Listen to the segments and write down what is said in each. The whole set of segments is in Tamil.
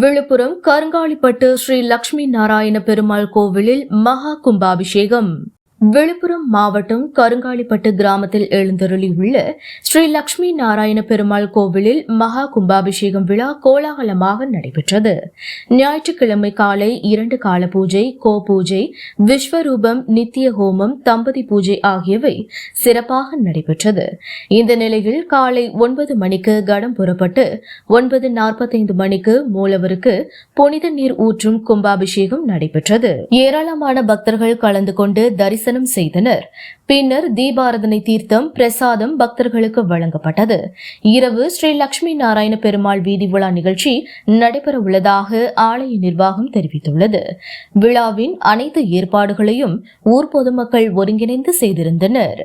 விழுப்புரம் கருங்காலிப்பட்டு ஸ்ரீ லட்சுமி நாராயண பெருமாள் கோவிலில் மகா கும்பாபிஷேகம். விழுப்புரம் மாவட்டம் கருங்காலிப்பட்டு கிராமத்தில் எழுந்தருளியுள்ள ஸ்ரீ லட்சுமி நாராயண பெருமாள் கோவிலில் மகா கும்பாபிஷேகம் விழா கோலாகலமாக நடைபெற்றது. ஞாயிற்றுக்கிழமை காலை இரண்டு கால பூஜை கோ பூஜை விஸ்வரூபம் நித்திய ஹோமம் தம்பதி பூஜை ஆகியவை சிறப்பாக நடைபெற்றது. இந்த நிலையில் காலை ஒன்பது மணிக்கு கடம் புறப்பட்டு ஒன்பது நாற்பத்தைந்து மணிக்கு மூலவருக்கு புனித நீர் ஊற்றும் கும்பாபிஷேகம் நடைபெற்றது. ஏராளமான பக்தர்கள் கலந்து கொண்டு தரிசன தரிசனம் செய்தனர். பின்னர் தீபாரதனை தீர்த்தம் பிரசாதம் பக்தர்களுக்கு வழங்கப்பட்டது. இரவு ஸ்ரீ லட்சுமி நாராயண பெருமாள் வீதி விழா நிகழ்ச்சி நடைபெற உள்ளதாக ஆலய நிர்வாகம் தெரிவித்துள்ளது. விழாவின் அனைத்து ஏற்பாடுகளையும் ஊர் பொதுமக்கள் ஒருங்கிணைந்து செய்திருந்தனர்.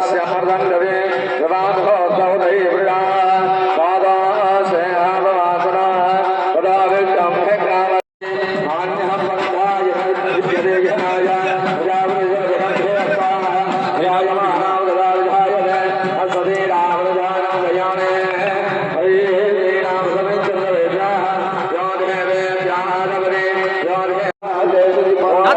स्य मर्दं लवे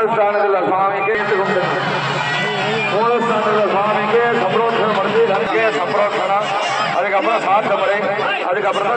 மூலஸ்தானத்தில் மூணு மூலஸ்தானத்தில் சுவாமிக்கு சம்பரோஷணம் முடிஞ்சு இதற்கு சம்பரோஷணம் அதுக்கப்புறம் சாத்த அதுக்கப்புறம்